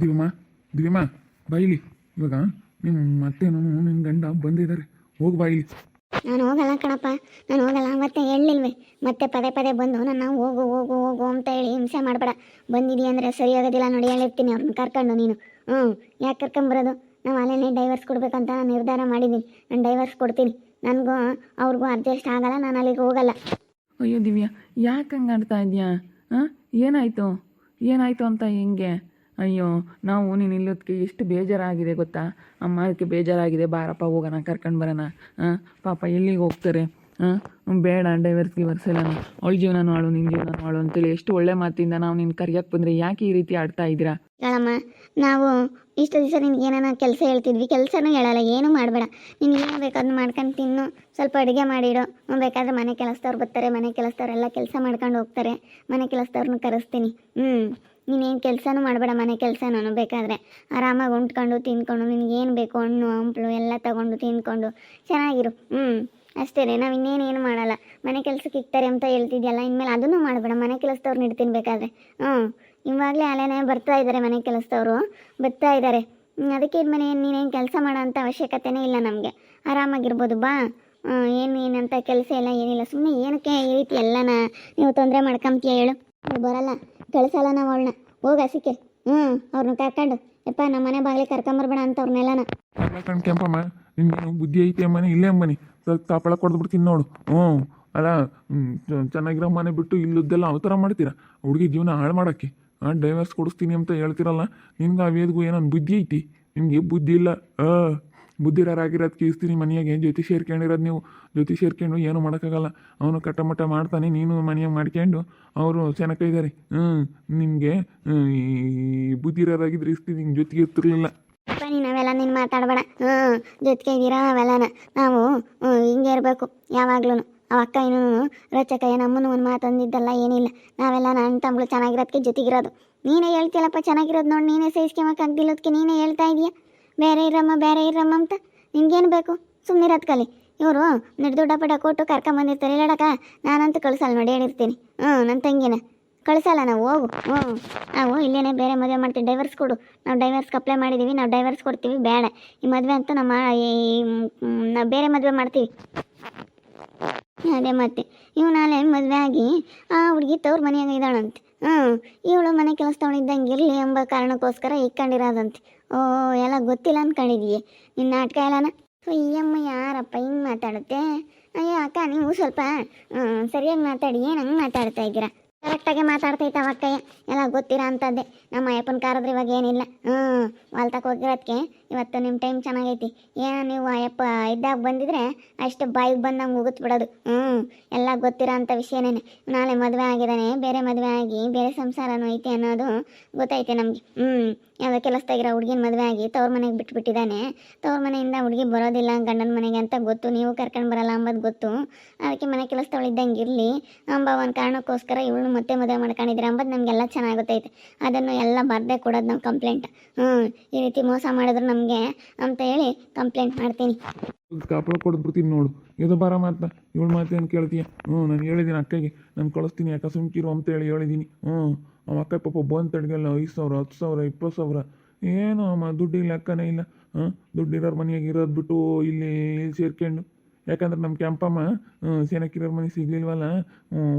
ದಿವಮ್ಮ ದಿವ್ಯಮ್ಮ ಬಾಯಿಲಿ ಇವಾಗ ನಿಮ್ಮ ಮತ್ತೇನು ನಿಮ್ಮ ಗಂಡ ಬಂದಿದ್ದಾರೆ ಹೋಗಿ ಬಾಯಿಲಿ ನಾನು ಹೋಗಲ್ಲ ಕಣಪ್ಪ. ನಾನು ಹೋಗಲ್ಲ ಮತ್ತೆ ಹೇಳಿಲ್ವೇ. ಮತ್ತೆ ಪದೇ ಪದೇ ಬಂದು ನನ್ನ ಹೋಗು ಹೋಗು ಹೋಗು ಅಂತ ಹೇಳಿ ಹಿಂಸೆ ಮಾಡಬೇಡ. ಬಂದಿದ್ದಿ ಅಂದರೆ ಸರಿ ಆಗೋದಿಲ್ಲ ನೋಡಿ ಹೇಳಿರ್ತೀನಿ ಅವ್ರನ್ನ ಕರ್ಕೊಂಡು ನೀನು. ಹ್ಞೂ ಯಾಕೆ ಕರ್ಕೊಂಬರೋದು? ನಾವು ಅಲ್ಲೇ ಡೈವರ್ಸ್ ಕೊಡ್ಬೇಕಂತ ನಿರ್ಧಾರ ಮಾಡಿದ್ದೀನಿ. ನಾನು ಡೈವರ್ಸ್ ಕೊಡ್ತೀನಿ. ನನಗೂ ಅವ್ರಿಗೂ ಅಡ್ಜಸ್ಟ್ ಆಗಲ್ಲ ನಾನು ಅಲ್ಲಿಗೆ ಹೋಗಲ್ಲ. ಅಯ್ಯೋ ದಿವ್ಯಾ ಯಾಕೆ ಹಂಗೆ ಆಡ್ತಾ ಇದೆಯಾ? ಹಾಂ? ಏನಾಯಿತು? ಏನಾಯಿತು ಅಂತ ಹೆಂಗೆ? ಅಯ್ಯೋ, ನಾವು ನೀನು ಇಲ್ಲೋದಕ್ಕೆ ಎಷ್ಟು ಬೇಜಾರಾಗಿದೆ ಗೊತ್ತಾ? ಅಮ್ಮ ಅದಕ್ಕೆ ಬೇಜಾರಾಗಿದೆ. ಬಾರಪ್ಪ, ಹೋಗೋಣ, ಕರ್ಕೊಂಡು ಬರೋಣ. ಹಾಂ ಪಾಪ ಎಲ್ಲಿಗೆ ಹೋಗ್ತಾರೆ? ಹಾಂ ಬೇಡ ಡೈವರ್ಸ್ ಗಿವರ್ಸ್ ಎಲ್ಲ ಅವಳ ಜೀವನ ಮಾಡು ನಿನ್ನ ಜೀವನ ಮಾಡು ಅಂತೇಳಿ ಎಷ್ಟು ಒಳ್ಳೆ ಮಾತಿಂದ ನಾವು ನಿನ್ನ ಕರಿಯಕ್ಕೆ ಬಂದರೆ ಯಾಕೆ ಈ ರೀತಿ ಆಡ್ತಾ ಇದ್ದೀರಾ? ಹೇಳಮ್ಮ ನಾವು ಇಷ್ಟು ದಿವಸ ನಿನ್ಗೆ ಏನಾನ ಕೆಲಸ ಹೇಳ್ತಿದ್ವಿ. ಕೆಲಸನೂ ಹೇಳಲ್ಲ, ಏನೂ ಮಾಡಬೇಡ. ನೀನು ಏನು ಬೇಕು ಅದನ್ನ ಮಾಡ್ಕೊಂಡು ತಿನ್ನು. ಸ್ವಲ್ಪ ಅಡುಗೆ ಮಾಡಿಡು. ಬೇಕಾದ್ರೆ ಮನೆ ಕೆಲಸದವ್ರು ಬರ್ತಾರೆ. ಮನೆ ಕೆಲಸದವ್ರೆಲ್ಲ ಕೆಲಸ ಮಾಡ್ಕೊಂಡು ಹೋಗ್ತಾರೆ. ಮನೆ ಕೆಲಸದವ್ರನ್ನ ಕರೆಸ್ತೀನಿ. ಹ್ಞೂ ನೀನೇನು ಕೆಲಸನೂ ಮಾಡಬೇಡ, ಮನೆ ಕೆಲಸನೂ ಬೇಕಾದರೆ. ಆರಾಮಾಗಿ ಉಂಡ್ಕೊಂಡು ತಿನ್ಕೊಂಡು, ನಿನಗೇನು ಏನು ಬೇಕು, ಹಣ್ಣು, ಹಂಪಲು ಎಲ್ಲ ತಗೊಂಡು ತಿನ್ಕೊಂಡು. ಚೆನ್ನಾಗಿರು. ಹ್ಞೂ ಅಷ್ಟೇ ನಾವು ಇನ್ನೇನೇನು ಮಾಡಲ್ಲ. ಮನೆ ಕೆಲಸಕ್ಕೆ ಇಕ್ತಾರೆ ಅಂತ ಹೇಳ್ತಿದ್ಯಲ್ಲ, ಇನ್ಮೇಲೆ ಅದನ್ನು ಮಾಡಬೇಡ. ಮನೆ ಕೆಲಸದವ್ರು ಇಡ್ತೀನಿ ಬೇಕಾದ್ರೆ. ಹ್ಞೂ, ಇವಾಗಲೇ ಅಲೆನೇ ಬರ್ತಾ ಇದ್ದಾರೆ ಮನೆ ಕೆಲಸದವರು. ಬರ್ತಾ ಇದ್ದಾರೆ ಅದಕ್ಕೆ ಅದಕ್ಕೆ ಮನೆ ನೀನೇನು ಕೆಲಸ ಮಾಡೋ ಅಂಥ ಅವಶ್ಯಕತೆನೇ ಇಲ್ಲ ನಮಗೆ. ಆರಾಮಾಗಿರ್ಬೋದು, ಬಾ. ಏನು ಏನಂತ ಕೆಲಸ ಎಲ್ಲ ಏನಿಲ್ಲ. ಸುಮ್ಮನೆ ಏನಕ್ಕೆ ಈ ರೀತಿ ಎಲ್ಲನ? ನೀವು ತೊಂದರೆ ಮಾಡ್ಕೊಂತೀಯ ಹೇಳು. ಬರಲ್ಲ. ಕಳಿಸಲ್ಲ ನಾವು ಅವಳನ್ನ ಹೋಗ ಸಿಕ್ಕೆ ಹ್ಞೂ ಅವ್ರನ್ನ ಕರ್ಕೊಂಡು ಯಪ್ಪ ನಮ್ಮ ಮನೆ ಬಾಗಿಲಿಗೆ ಕರ್ಕೊಂಬರ್ಬೇಡ ಅಂತ ಅವ್ರನ್ನೆಲ್ಲನ ಅಲ್ಲ ಕಣ್ ಕೆಂಪಮ್ಮ ನಿನ್ಗೆ ಬುದ್ಧಿ ಐತಿ ಅಮ್ಮನೆ, ಇಲ್ಲೇ ಅಮ್ಮನಿ. ಸ್ವಲ್ಪ ತಾಪಳ ಕೊಡ್ಬಿಡ್ತೀನಿ ನೋಡು. ಹ್ಞೂ ಅಲ್ಲ ಚೆನ್ನಾಗಿರೋ ಮನೆ ಬಿಟ್ಟು ಇಲ್ಲದ್ದೆಲ್ಲ ಅವತಾರ ಮಾಡ್ತೀರಾ? ಹುಡುಗಿ ಜೀವನ ಹಾಳು ಮಾಡೋಕ್ಕೆ. ಹಾಂ ಡೈವರ್ಸ್ ಕೊಡಿಸ್ತೀನಿ ಅಂತ ಹೇಳ್ತಿರಲ್ಲ, ನಿನ್ಗೆ ಆ ವೇದ್ಗೂ ಏನೋ ಬುದ್ಧಿ ಐತಿ. ನಿಮಗೆ ಬುದ್ಧಿ ಇಲ್ಲ. ಆ. ಬುದ್ಧಿರಾಗಿರೋದು ಕೀಸ್ತೀನಿ ಮನೆಯಾಗೆ ಜ್ಯೋತಿ ಸೇರ್ಕೊಂಡಿರೋದು ನೀವು? ಜ್ಯೋತಿ ಸೇರ್ಕೊಂಡು ಏನೂ ಮಾಡೋಕ್ಕಾಗಲ್ಲ. ಅವನು ಕಟ್ಟಮಟ್ಟ ಮಾಡ್ತಾನೆ, ನೀನು ಮನೆಯಾಗ ಮಾಡ್ಕೊಂಡು ಅವರು ಚೆನ್ನಕ ಇದ್ದಾರೆ ಹ್ಞೂ ನಿಮಗೆ ಬುದ್ಧಿರಾಗಿದ್ರೆ ಇಸ್ತಿ ನಿಂಗೆ ಜೊತೆಗೆ ಇರ್ತಿರ್ಲಿಲ್ಲ. ನೀನು ಅವೆಲ್ಲ ನೀನು ಮಾತಾಡಬೇಡ. ಹ್ಞೂ ಜೊತೆಗೆ ಇದ್ದೀರಾ ಅವೆಲ್ಲನ? ನಾವು ಹಿಂಗೆ ಇರಬೇಕು ಯಾವಾಗ್ಲೂ ಅವ ಅಕ್ಕ ಇನ್ನೂ ರಚಕ ನಮ್ಮನ್ನು ಒಂದು ಮಾತಂದಿದ್ದಲ್ಲ ಏನಿಲ್ಲ. ನಾವೆಲ್ಲ ನನ್ನ ತಮ್ಮಗಳು ಚೆನ್ನಾಗಿರೋದಕ್ಕೆ ಜೊತೆಗಿರೋದು ನೀನೇ ಹೇಳ್ತಿಯಲ್ಲಪ್ಪ, ಚೆನ್ನಾಗಿರೋದು ನೋಡಿ, ನೀನೇ ಸಹಿಸ್ಕೊಂಬಕ್ಕಾಗ್ದಿಲ್ಲದಕ್ಕೆ ನೀನೇ ಹೇಳ್ತಾ ಇದೀಯ? ಬೇರೆ ಇರಮ್ಮ ಬೇರೆ ಇರಮ್ಮ ಅಂತ ನಿನ್ಗೇನು ಬೇಕು? ಸುಮ್ಮನೆ ಕಲಿ. ಇವರು ದುಡ್ಡ ಪಡ ಕೊಟ್ಟು ಕರ್ಕೊಂಬಂದಿರ್ತಾರೆ ನಾನು ನಾನಂತೂ ಕಳಿಸಲ್ಲ ನೋಡಿ ಹೇಳಿರ್ತೀನಿ. ಹ್ಞೂ ನನ್ನ ತಂಗಿನ. ಕಳಿಸಲ್ಲ ನಾವು, ಹೋಗು ಹ್ಞೂ ನಾವು ಇಲ್ಲೇನೆ ಬೇರೆ ಮದುವೆ ಮಾಡ್ತೀವಿ ಡೈವರ್ಸ್ ಕೊಡು. ನಾವು ಡೈವರ್ಸ್ಗೆ ಅಪ್ಲೈ ಮಾಡಿದ್ದೀವಿ ನಾವು ಡೈವರ್ಸ್ ಕೊಡ್ತೀವಿ, ಬೇಡ. ಈ ಮದುವೆ ಅಂತೂ ನಮ್ಮ ನಾವು ಬೇರೆ ಮದುವೆ ಮಾಡ್ತೀವಿ. ಅದೇ ಮತ್ತೆ. ಇವು ನಾಳೆ ಮದುವೆ ಆಗಿ ಆ ಹುಡುಗಿ ತವ್ರ ಮನೆಯಾಗ ಇದ್ದಾಳಂತೆ. ಹ್ಞೂ ಇವಳು ಮನೆ ಕೆಲಸದವಳು ಇದ್ದಂಗೆ ಇರಲಿ ಎಂಬ ಕಾರಣಕ್ಕೋಸ್ಕರ ಇಕ್ಕೊಂಡಿರೋದಂತೆ ಓ, ಎಲ್ಲ ಗೊತ್ತಿಲ್ಲ ಅನ್ಕೊಂಡಿದೀಯ. ನಿನ್ನ ನಾಟಕ ಎಲ್ಲನ? ಅಯ್ಯಮ್ಮ ಯಾರಪ್ಪ ಹಿಂಗೆ ಮಾತಾಡುತ್ತೆ? ಅಯ್ಯೋ, ಅಕ್ಕ, ನೀವು ಸ್ವಲ್ಪ ಸರಿಯಾಗಿ ಮಾತಾಡಿ, ಏನು ಹಂಗೆ ಮಾತಾಡ್ತಾ ಇದ್ದೀರಾ? ಕರೆಕ್ಟಾಗಿ ಮಾತಾಡ್ತೈತೆ ಅವಕ್ಕಯ್ಯ ಎಲ್ಲ ಗೊತ್ತಿರ ಅಂಥದ್ದೇ ನಮ್ಮ ಅಯ್ಯಪ್ಪನ ಕಾರದ್ರೆ ಇವಾಗ ಏನಿಲ್ಲ. ಹ್ಞೂ ಹೊಲ್ತಕ್ಕೆ ಹೋಗಿರೋದಕ್ಕೆ ಇವತ್ತು ನಿಮ್ಮ ಟೈಮ್ ಚೆನ್ನಾಗೈತಿ. ಏನೋ ನೀವು ಅಯ್ಯಪ್ಪ ಇದ್ದಾಗ ಬಂದಿದ್ರೆ ಅಷ್ಟು ಬಾಯಿಗೆ ಬಂದಂಗೆ ಮುಗಿತ್ ಬಿಡೋದು. ಹ್ಞೂ ಎಲ್ಲ ಗೊತ್ತಿರೋ ಅಂಥ ವಿಷಯನೇ ನಾಳೆ ಮದುವೆ ಆಗಿದ್ದಾನೆ ಬೇರೆ ಮದುವೆ ಆಗಿ ಬೇರೆ ಸಂಸಾರನೂ ಐತೆ ಅನ್ನೋದು ಗೊತ್ತೈತೆ ನಮಗೆ. ಹ್ಞೂ ಯಾವುದೋ ಕೆಲಸದಾಗಿರೋ ಹುಡುಗಿನ ಮದುವೆ ಆಗಿ ತವ್ರ ಮನೆಗೆ ಬಿಟ್ಬಿಟ್ಟಿದ್ದಾನೆ ತವ್ರ ಮನೆಯಿಂದ ಹುಡುಗಿ ಬರೋದಿಲ್ಲ, ಗಂಡನ ಮನೆಗೆ ಅಂತ ಗೊತ್ತು. ನೀವು ಕರ್ಕೊಂಡು ಬರಲ್ಲ ಅಂಬೋದು ಗೊತ್ತು. ಅದಕ್ಕೆ ಮನೆ ಕೆಲಸದವಳು ಇದ್ದಂಗೆ ಇರಲಿ. ಅಂಬ ಒಂದು ಕಾರಣಕ್ಕೋಸ್ಕರ ಇವಳು ಮತ್ತೆ ಮದುವೆ ಮಾಡ್ಕೊಂಡಿದ್ರೆ ಅಂಬೋದು ನಮಗೆಲ್ಲ ಚೆನ್ನಾಗಿ ಗೊತ್ತೈತೆ. ಅದನ್ನು ಎಲ್ಲ ಬರದೆ ಕೊಡೋದು ನಾವು ಕಂಪ್ಲೇಂಟ್ ಹ್ಞೂ ಈ ರೀತಿ ಮೋಸ ಮಾಡಿದ್ರು ನಮಗೆ ಅಂತ ಹೇಳಿ ಕಂಪ್ಲೇಂಟ್ ಮಾಡ್ತೀನಿ. ಕಾಪಳ ಕೊಡ್ಬಿಡ್ತೀನಿ ನೋಡು. ಇದು ಬರ ಮಾತ ಇವಳು ಮಾತೇನು ಕೇಳ್ತೀಯ? ಹ್ಞೂ ನಾನು ಹೇಳಿದ್ದೀನಿ ಅಕ್ಕಗೆ. ನಾನು ಕಳಿಸ್ತೀನಿ ಯಾಕೆ ಸುಮ್ಕಿರು ಅಂತ ಹೇಳಿ ಹೇಳಿದ್ದೀನಿ ಹ್ಞೂ ಅವ ಅಕ್ಕ ಪಾಪ ಬಂದು ತಡ್ಗೆಲ್ಲ, ಐದು ಸಾವಿರ, ಹತ್ತು ಸಾವಿರ, ಇಪ್ಪತ್ತು ಸಾವಿರ. ಏನು ಅಮ್ಮ, ದುಡ್ಡು ಅಕ್ಕನೇ ಇಲ್ಲ. ಹಾಂ ದುಡ್ಡಿರೋರು ಮನೆಯಾಗ ಇರೋದು ಬಿಟ್ಟು ಇಲ್ಲಿ ಇಲ್ಲಿ ಸೇರ್ಕೊಂಡು. ಯಾಕಂದ್ರೆ ನಮ್ಮ ಕೆಂಪಮ್ಮ ಸೆನಕ್ಕಿರೋರ್ ಮನೆ ಸಿಗ್ಲಿಲ್ವಲ್ಲ?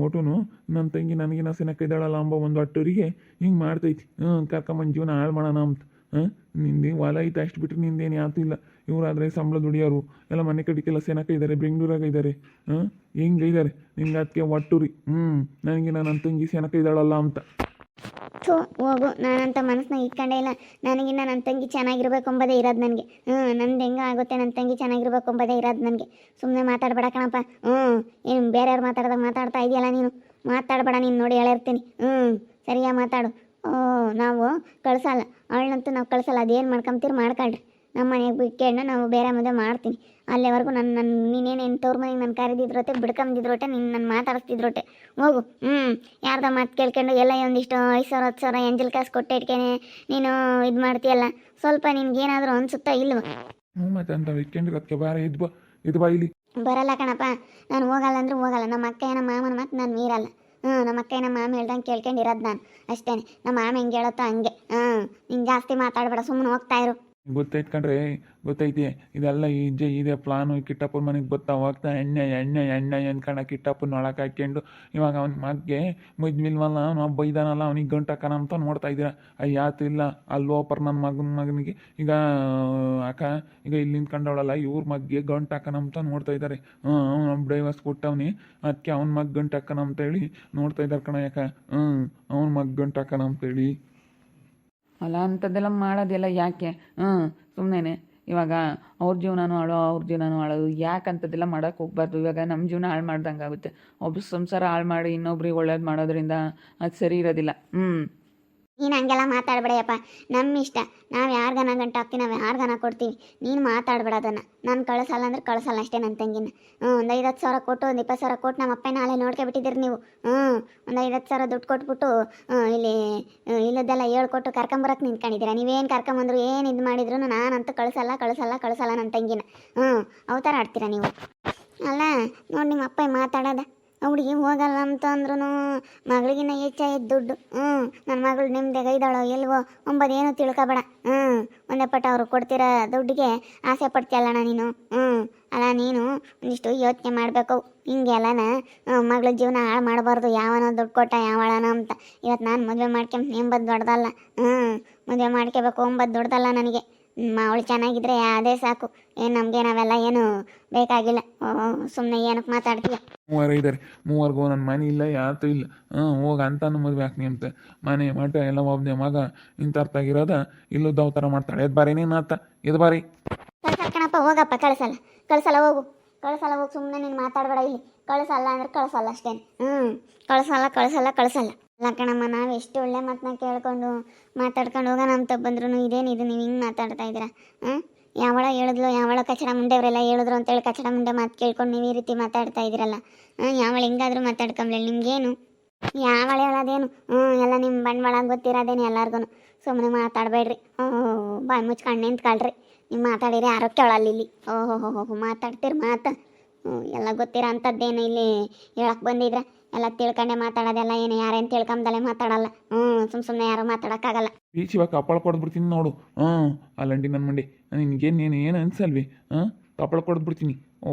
ಒಟ್ಟುನು ನನ್ನ ತಂಗಿ ನನಗಿನ ಸೆನಕ್ಕ ಇದ್ದಾಳಲ್ಲ ಅಂಬ ಒಂದು ಅಟ್ಟೂರಿಗೆ. ಹಿಂಗೆ ಮಾಡ್ತೈತಿ. ಹ್ಞೂ ಕರ್ಕೊಂಬಂದು ಜೀವನ ಹಾಳು ಮಾಡೋಣ ಅಂತ. ನಿಂದೆ ಹೊಲ ಐತೆ, ಅಷ್ಟು ಬಿಟ್ಟರೆ ನಿಂದೇನು ಯಾತೂ ಇಲ್ಲ. ಇವರಾದರೆ ಸಂಬಳ ದುಡಿಯೋರು. ಎಲ್ಲ ಮನೆ ಕಡೆಗೆಲ್ಲ ಸೆನಕ ಇದ್ದಾರೆ ಬೆಂಗಳೂರಾಗ ಇದ್ದಾರೆ ಹಾಂ ಹೆಂಗೆ ಇದ್ದಾರೆ ನಿಂಗೆ ಅದಕ್ಕೆ ಒಟ್ಟುರಿ. ಹ್ಞೂ ನನಗೆ ನನ್ನ ತಂಗಿ ಸೆನಕ ಇದ್ದಾಳಲ್ಲ ಅಂತ. ಥೂ, ಹೋಗು. ನಾನಂತ ಮನಸ್ಸನ್ನ ಇಟ್ಕೊಂಡೇ ಇಲ್ಲ. ನನಗಿನ್ನ ನನ್ನ ತಂಗಿ ಚೆನ್ನಾಗಿರ್ಬೇಕು ಎಂಬುದೇ ಇರೋದು ನನಗೆ. ಹ್ಞೂ ನಂದು ಹೆಂಗೆ ಆಗುತ್ತೆ ನನ್ನ ತಂಗಿ ಚೆನ್ನಾಗಿರ್ಬೇಕು ಎಂಬುದೇ ಇರೋದು ನನಗೆ. ಸುಮ್ಮನೆ ಮಾತಾಡಬೇಡ ಕಣಪ್ಪ. ಹ್ಞೂ ಏನು ಬೇರೆಯವ್ರು ಮಾತಾಡ್ದಾಗ ಮಾತಾಡ್ತಾ ಇದೆಯಲ್ಲ ನೀನು? ಮಾತಾಡಬೇಡ, ನೀನು ನೋಡಿ ಹೇಳಿರ್ತೀನಿ ಹ್ಞೂ ಸರಿಯಾಗಿ ಮಾತಾಡು. ನಾವು ಕಳ್ಸಲ್ಲ. ಅವಳನ್ನಂತೂ ನಾವು ಕಳ್ಸಲ್ಲ. ಅದೇನು ಮಾಡ್ಕೊಂತೀರಿ? ಮಾಡ್ಕೊಳ್ರಿ. ನಮ್ಮ ಮನೆಗೆ ಬಿಟ್ಕೊಂಡು ನಾವು ಬೇರೆ ಮದುವೆ ಮಾಡ್ತೀನಿ. ಅಲ್ಲಿವರೆಗೂ ನನ್ನ ನನ್ನ ನೀನೇನು ಎಂಥವ್ರ ಮನೆಗೆ ನಾನು ಕರೆದಿದ್ರೊತೆ ಬಿಡ್ಕೊಂಬಿದ್ರೊಟ್ಟೆ ನಿನ್ನ ನಾನು ಮಾತಾಡಿಸ್ತಿದ್ರೊಟ್ಟೆ ಹೋಗು. ಹ್ಞೂ ಯಾರ್ದ ಮಾತು ಕೇಳ್ಕೊಂಡು ಎಲ್ಲ ಒಂದಿಷ್ಟು ಐದು ಸಾವಿರ ಹತ್ತು ಸಾವಿರ ಎಂಜಲ್ ಕಾಸು ಕೊಟ್ಟೆ ಇಟ್ಕೇನೆ. ನೀನು ಇದು ಮಾಡ್ತೀಯಲ್ಲ? ಸ್ವಲ್ಪ ನಿನ್ಗೇನಾದರೂ ಅನ್ಸುತ್ತಾ ಇಲ್ವ? ಹ್ಞೂ ಮತ್ತೆ ಅಂತ ವೀಕೆಂಡ್ ಅದಕ್ಕೆ ಬಾರ ಇದು ಬಾ ಇಲ್ಲಿ. ಬರಲ್ಲ ಕಣಪ್ಪ. ನಾನು ಹೋಗಲ್ಲ ಅಂದ್ರೆ ಹೋಗಲ್ಲ. ನಮ್ಮ ಅಕ್ಕ ಏನೋ ಮಾಮನ ಮತ್ತೆ ನಾನು ಮೀರಲ್ಲ. ಹ್ಞೂ, ನಮ್ಮ ಅಕ್ಕ ನಮ್ಮ ಮಾಮ ಹೇಳ್ದಂಗೆ ಕೇಳ್ಕೊಂಡಿರೋದು ನಾನು. ಅಷ್ಟೇ ನಮ್ಮ ಮಾಮ ಹೆಂಗೆ ಹೇಳುತ್ತೋ ಹಂಗೆ. ಹ್ಞೂ ನೀನು ಜಾಸ್ತಿ ಮಾತಾಡಬೇಡ ಸುಮ್ಮನೆ ಹೋಗ್ತಾ ಇರು. ಗೊತ್ತೈತ್ ಕಣ್ರೆ ಗೊತ್ತೈತಿ. ಇದೆಲ್ಲ ಈಜೆ, ಇದೆ ಪ್ಲಾನು ಕಿಟ್ಟಪ್ಪನ ಮನೆಗೆ ಬರ್ತಾ ಹೋಗ್ತಾ, ಎಣ್ಣೆ ಎಣ್ಣೆ ಎಣ್ಣೆ ಅನ್ಕೊಂಡ ಕಿಟ್ಟಪ್ಪನ ಒಳಗೆ ಹಾಕ್ಕೊಂಡು ಇವಾಗ ಅವ್ನ ಮಗ್ಗೆ ಮುಜ್ಮಿಲ್ವಲ್ಲ, ಅವ್ನು ಹಬ್ಬ ಇದಾನಲ್ಲ, ಅವ್ನಿಗೆ ಗಂಟಕ್ಕನ ಅಂತ ನೋಡ್ತಾ ಇದ್ದೀರಾ. ಅಯ್ಯಾತು ಇಲ್ಲ ಅಲ್ಲಿ ನನ್ನ ಮಗನ, ಮಗನಿಗೆ. ಈಗ, ಅಕ್ಕ, ಈಗ ಇಲ್ಲಿ ನಿಂತ್ಕೊಂಡವಳಲ್ಲ, ಇವ್ರ ಮಗ್ಗೆ ಗಂಟು ಅಂತ ನೋಡ್ತಾ ಇದ್ದಾರೆ ಹ್ಞೂ ಅವ್ನು ಡೈವರ್ಸ್ ಕೊಟ್ಟವನಿ. ಅದಕ್ಕೆ ಅವ್ನ ಮಗ್ ಗಂಟು ಅಂತ ಅಂತೇಳಿ ನೋಡ್ತಾ ಇದ್ದಾರೆ ಕಣ ಯಾಕ ಹ್ಞೂ ಅವ್ನ ಮಗ್ ಗಂಟು ಹಾಕನ ಅಂತೇಳಿ. ಅಲ್ಲ, ಅಂಥದ್ದೆಲ್ಲ ಮಾಡೋದೆಲ್ಲ ಯಾಕೆ? ಹ್ಞೂ ಸುಮ್ಮನೆ ಇವಾಗ ಅವ್ರ ಜೀವನನೂ ಹಾಳು, ಅವ್ರ ಜೀವನನೂ ಹಾಳೋದು ಯಾಕೆ ಅಂಥದ್ದೆಲ್ಲ ಮಾಡೋಕ್ಕೆ ಹೋಗ್ಬಾರ್ದು. ಇವಾಗ ನಮ್ಮ ಜೀವನ ಹಾಳು ಮಾಡ್ದಂಗೆ ಆಗುತ್ತೆ ಒಬ್ರು ಸಂಸಾರ ಹಾಳು ಮಾಡಿ ಇನ್ನೊಬ್ರಿಗೆ ಒಳ್ಳೇದು ಮಾಡೋದ್ರಿಂದ ಅದು ಸರಿ ಇರೋದಿಲ್ಲ. ಹ್ಞೂ. ನೀನು ಹಂಗೆಲ್ಲ ಮಾತಾಡಬೇಡಯಪ್ಪ ನಮ್ಮ ಇಷ್ಟ. ನಾವು ಯಾರಿಗಾನ ಗಂಟು ಹಾಕ್ತೀವಿ, ನಾವು ಯಾರಿಗಾನ ಕೊಡ್ತೀವಿ. ನೀನು ಮಾತಾಡಬೇಡ ಅದನ್ನು. ನಾನು ಕಳಿಸಲ್ಲ ಅಂದ್ರೆ ಕಳಿಸಲ್ಲ ಅಷ್ಟೇ ನನ್ನ ತಂಗಿನ. ಹ್ಞೂ ಒಂದು ಐದು ಹತ್ತು ಸಾವಿರ ಕೊಟ್ಟು, ಒಂದು ಇಪ್ಪತ್ತು ಸಾವಿರ ಕೊಟ್ಟು ನಮ್ಮ ಅಪ್ಪನ ನಾಳೆ ನೋಡ್ಕೊಬಿಟ್ಟಿದ್ದೀರಿ ನೀವು. ಹ್ಞೂ ಒಂದು ಐದು ಹತ್ತು ಸಾವಿರ ದುಡ್ಡು ಕೊಟ್ಬಿಟ್ಟು ಇಲ್ಲಿ ಇಲ್ಲದೆಲ್ಲ ಹೇಳ್ಕೊಟ್ಟು ಕರ್ಕೊಂಬರಕ್ಕೆ ನಿಂತ್ಕೊಂಡಿದ್ದೀರಾ? ನೀವೇನು ಕರ್ಕೊಂಬಂದ್ರು ಏನು ಇದು ಮಾಡಿದ್ರು ನಾನಂತೂ ಕಳಿಸಲ್ಲ ಕಳಿಸಲ್ಲ ಕಳಿಸಲ್ಲ ನನ್ನ ತಂಗಿನ. ಹ್ಞೂ ಅವತಾರ ಆಡ್ತೀರಾ ನೀವು? ಅಲ್ಲ, ನೋಡಿ ನಿಮ್ಮ ಅಪ್ಪ ಮಾತಾಡೋದ. ಹುಡುಗಿ ಹೋಗಲ್ಲ ಅಂತ ಅಂದ್ರೂ ಮಗಳಿಗಿನ್ನ ಹೆಚ್ಚಾಯ್ತು ದುಡ್ಡು. ಹ್ಞೂ ನನ್ನ ಮಗಳು ನಿಮ್ದೆ ಇದ್ದಾಳೋ ಎಲ್ವೋ ಒಂಬದೇನು ತಿಳ್ಕೊಬೇಡ. ಹ್ಞೂ ಒಂದೇ ಪಟ್ಟ ಅವರು ಕೊಡ್ತಿರೋ ದುಡ್ಡಿಗೆ ಆಸೆ ಪಡ್ತೀಯಲ್ಲಣ್ಣ ನೀನು. ಹ್ಞೂ ಅಲ್ಲ ನೀನು ಒಂದಿಷ್ಟು ಯೋಚನೆ ಮಾಡಬೇಕು. ಹಿಂಗೆ ಮಗಳ ಜೀವನ ಹಾಳು ಮಾಡಬಾರ್ದು. ಯಾವನೋ ದುಡ್ಡು ಕೊಟ್ಟ ಯಾವಳನ ಅಂತ. ಇವತ್ತು ನಾನು ಮದುವೆ ಮಾಡ್ಕೊಂಬ ಎಂಬತ್ತು ದೊಡ್ಡದಲ್ಲ ಹ್ಞೂ ಮದುವೆ ಮಾಡ್ಕೋಬೇಕು ಒಂಬತ್ತು ದೊಡ್ಡದಲ್ಲ ನನಗೆ. ಅವಳು ಚೆನ್ನಾಗಿದ್ರೆ ಅದೇ ಸಾಕು. ಏನು ನಮಗೆ ನಾವೆಲ್ಲ ಏನು ಬೇಕಾಗಿಲ್ಲ. ಸುಮ್ಮನೆ ಏನಕ್ಕೆ ಮಾತಾಡ್ತೀಯ? ಮೂವರು ಇದ್ದಾರೆ. ಮೂವರ್ಗೂ ನನ್ನ ಮನೆ ಇಲ್ಲ ಯಾತು ಇಲ್ಲ. ಹ್ಞೂ ಹೋಗ ಅಂತಾನು ಮದುವೆ ಹಾಕ್ನಿ ಅಂತ. ಮನೆ ಮಠ ಎಲ್ಲ ಒಬ್ಬನೇ ಮಗ ಇಂಥರ್ತಾಗಿರೋದ ಇಲ್ಲೂ ದೌತರ ಮಾಡ್ತಾಳೆ. ಎದ್ ಬಾರಿ ನೀನು ಆತ ಎದ್ ಬಾರಿ. ಕಣಪ್ಪ ಹೋಗಪ್ಪ ಕಳ್ಸಲ್ಲ. ಕಳ್ಸಲ್ಲ ಹೋಗು. ಕಳ್ಸಲ್ಲ ಹೋಗಿ ಸುಮ್ಮನೆ ನೀನು ಮಾತಾಡಬೇಡ ಇಲ್ಲಿ. ಕಳ್ಸಲ್ಲ ಅಂದ್ರೆ ಕಳ್ಸಲ್ಲ ಅಷ್ಟೇ ಹ್ಞೂ ಕಳ್ಸಲ್ಲ ಕಳ್ಸಲ್ಲ ಕಳ್ಸಲ್ಲ. ಅಲ್ಲ ನಾವು ಎಷ್ಟು ಒಳ್ಳೆ ಮಾತನ್ನ ಕೇಳ್ಕೊಂಡು ಮಾತಾಡ್ಕೊಂಡು ಹೋಗೋಣ ಅಂತ ಬಂದ್ರು ಇದೇನಿದು ನೀವು ಹಿಂಗೆ ಮಾತಾಡ್ತಾ ಇದ್ದೀರಾ? ಹಾಂ ಯಾವಳ ಹೇಳಿದ್ಲು, ಯಾವಳ ಕಚಡ ಮುಂಡೆಯವರೆಲ್ಲ ಹೇಳಿದ್ರು ಅಂತೇಳಿ ಕಚಡ ಮುಂಡೆ ಮಾತು ಕೇಳ್ಕೊಂಡು ನೀವು ಈ ರೀತಿ ಮಾತಾಡ್ತಾ ಇದ್ದೀರಲ್ಲ? ಹಾಂ ಯಾವಳ ಹೆಂಗಾದರೂ ಮಾತಾಡ್ಕೊಂಬ್ಲಿ ನಿಮಗೇನು? ಯಾವಳ ಹೇಳೋದೇನು? ಹ್ಞೂ, ಎಲ್ಲ ನಿಮ್ಮ ಬಂಡವಾಳ ಗೊತ್ತಿರೋದೇನು ಎಲ್ಲರಿಗೂ ಸುಮ್ಮನೆ ಮಾತಾಡಬೇಡ್ರಿ. ಹ್ಞೂ ಬಾಯಿ ಮುಚ್ಕೊಂಡು ನಿಂತ್ಕೊಳ್ರಿ ನೀವು ಮಾತಾಡಿರಿ ಯಾರೋ ಕೇಳಲ್ಲ ಇಲ್ಲಿ. ಓಹೋ ಹೋ ಹೋ ಮಾತಾಡ್ತೀರಿ ಮಾತಾ. ಹ್ಞೂ, ಎಲ್ಲ ಗೊತ್ತಿರೋ ಅಂಥದ್ದೇನು ಇಲ್ಲಿ ಹೇಳಕ್ಕೆ ಬಂದಿದ್ರೆ? ಎಲ್ಲ ತಿಳ್ಕೊಂಡೆ ಮಾತಾಡೋದೆಲ್ಲ ಏನು ಯಾರೇನ್ ತಿಳ್ಕೊಂಬದಲ್ಲೇ ಮಾತಾಡಲ್ಲ. ಹ್ಞೂ ಸುಮ್ ಸುಮ್ಮನೆ ಯಾರು ಮಾತಾಡೋಕ್ಕಾಗಲ್ಲ. ಈ ಇವಾಗ ಕಪ್ಪಳ ಕೊಡ್ಬಿಡ್ತೀನಿ ನೋಡು. ಹ್ಞೂ ಅಲ್ಲಂಡಿ ನನ್ನ ಮಂಡಿ. ನಿನಗೇನು ಏನು ಏನು ಅನ್ಸಲ್ವಿ? ಹಾಂ ಕಪ್ಪಳ ಕೊಡ್ಬಿಡ್ತೀನಿ ಓ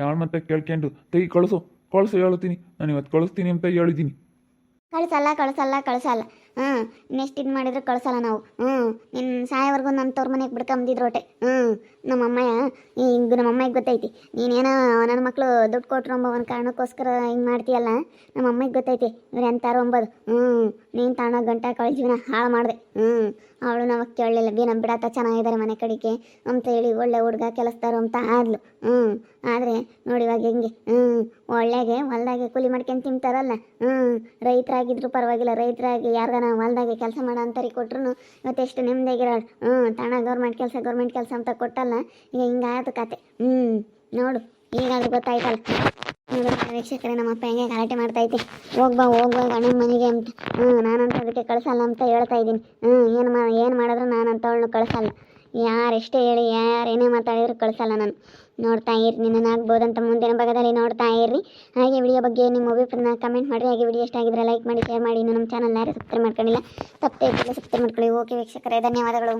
ಯಾವ ಮತ್ತೆ ಕೇಳ್ಕೊಂಡು. ತೆಗಿ ಕಳಿಸು ಕಳಿಸು ಹೇಳ್ತೀನಿ ನಾನು ಇವತ್ತು ಕಳಿಸ್ತೀನಿ ಅಂತ ಹೇಳಿದ್ದೀನಿ ಕಳಿಸಲ್ಲ ಕಳಿಸಲ್ಲ ಕಳಿಸಲ್ಲ. ಹ್ಞೂ ನೆಕ್ಸ್ಟ್ ಇದು ಮಾಡಿದ್ರೆ ಕಳಿಸಲ್ಲ ನಾವು. ಹ್ಞೂ ನಿನ್ನ ಸಾಯೋವರೆಗೂ ನನ್ನ ತವ್ರ ಮನೆಗೆ ಬಿಡ್ಕೊಂಬಂದಿದ್ರು ಒಟ್ಟೆ ಹ್ಞೂ ನಮ್ಮ ಅಮ್ಮಯ್ಯ ಈಗ ನಮ್ಮ ಗೊತ್ತೈತಿ. ನೀನೇನೋ ನನ್ನ ಮಕ್ಕಳು ದುಡ್ಡು ಕೊಟ್ರು ಅಂಬ ಒಂದು ಕಾರಣಕ್ಕೋಸ್ಕರ ಹಿಂಗೆ ಮಾಡ್ತೀಯಲ್ಲ? ನಮ್ಮ ಗೊತ್ತೈತಿ. ಇವ್ರು ಎಂತಾರು ಅಂಬೋದು. ಹ್ಞೂ ನೀನು ತಾಣ ಗಂಟೆ ಕಳೆ ಜೀವನ ಹಾಳು ಮಾಡಿದೆ. ಹ್ಞೂ ಅವಳು ನಮಗೆ ಕೇಳಲಿಲ್ಲ. ಬಿ ನಮ್ಮ ಬಿಡಾತ ಚೆನ್ನಾಗಿದ್ದಾರೆ ಮನೆ ಕಡೆಗೆ ಅಂತ ಹೇಳಿ ಒಳ್ಳೆ ಹುಡುಗ ಕೆಲಸದಾರು ಅಂತ ಆದ್ಲು. ಹ್ಞೂ ಆದರೆ ನೋಡಿ ಇವಾಗ ಹೆಂಗೆ. ಹ್ಞೂ ಒಳ್ಳೆಗೆ ಹೊಲ್ದಾಗೆ ಕೂಲಿ ಮಾಡ್ಕೊಂಡು ತಿಂತಾರಲ್ಲ. ಹ್ಞೂ ರೈತರಾಗಿದ್ರು ಪರವಾಗಿಲ್ಲ. ರೈತರಾಗಿ ಯಾರಿಗಾನ ಹೊಲ್ದಾಗೆ ಕೆಲಸ ಮಾಡೋ ಅಂತರಿಗೆ ಕೊಟ್ರು ಇವತ್ತೆಷ್ಟು ನೆಮ್ಮದಿಯಾಗಿರೋಳು ಹ್ಞೂ ತಾಣ ಗೌರ್ಮೆಂಟ್ ಕೆಲಸ ಗೌರ್ಮೆಂಟ್ ಕೆಲಸ ಅಂತ ಕೊಟ್ಟಲ್ಲ. ಈಗ ಹಿಂಗಾಯ್ತು ಕತೆ. ಹ್ಞೂ ನೋಡು. ಈಗಾದ್ರೂ ಗೊತ್ತಾಯ್ತಲ್ಲ. ನೋಡು, ವೀಕ್ಷಕರೇ, ನಮ್ಮ ಅಪ್ಪ ಹೆಂಗೆ ಗಲಾಟೆ ಮಾಡ್ತೈತಿ ಹೋಗ್ಬಾ ಹೋಗ್ಬಾ ಗಂಡನ ಮನೆಗೆ ಅಂತ. ಹ್ಞೂ ನಾನಂತ ಅದಕ್ಕೆ ಕಳಿಸಲ್ಲ ಅಂತ ಹೇಳ್ತಾ ಇದ್ದೀನಿ. ಹ್ಞೂ ಏನು ಮಾ, ಏನು ಮಾಡಿದ್ರು ನಾನಂತ ಅವಳನ್ನು ಕಳಿಸಲ್ಲ. ಯಾರು ಎಷ್ಟೇ ಹೇಳಿ, ಯಾರು ಏನೇ ಮಾತಾಡಿದ್ರು ಕಳಿಸಲ್ಲ ನಾನು. ನೋಡ್ತಾ ಇರ್ರಿ ನಿನ್ನ ಆಗ್ಬೋದಂತ ಮುಂದಿನ ಭಾಗದಲ್ಲಿ ನೋಡ್ತಾ ಇರ್ರಿ. ಹಾಗೆ ವಿಡಿಯೋ ಬಗ್ಗೆ ನಿಮ್ಮ ಅಭಿಪ್ರಾಯನ ಕಮೆಂಟ್ ಮಾಡಿರಿ. ಹಾಗೆ ವಿಡಿಯೋ ಇಷ್ಟ ಆಗಿದ್ರೆ ಲೈಕ್ ಮಾಡಿ ಶೇರ್ ಮಾಡಿ. ಇನ್ನು ನಮ್ಮ ಚಾನಲ್ ಯಾರು ಸಬ್ಸ್ಕ್ರೈಬ್ ಮಾಡ್ಕೊಂಡಿಲ್ಲ ತಪ್ಪೇ ಸಬ್ಸ್ಕ್ರೈಬ್ ಮಾಡ್ಕೊಳ್ಳಿ. ಓಕೆ ವೀಕ್ಷಕರೇ, ಧನ್ಯವಾದಗಳು.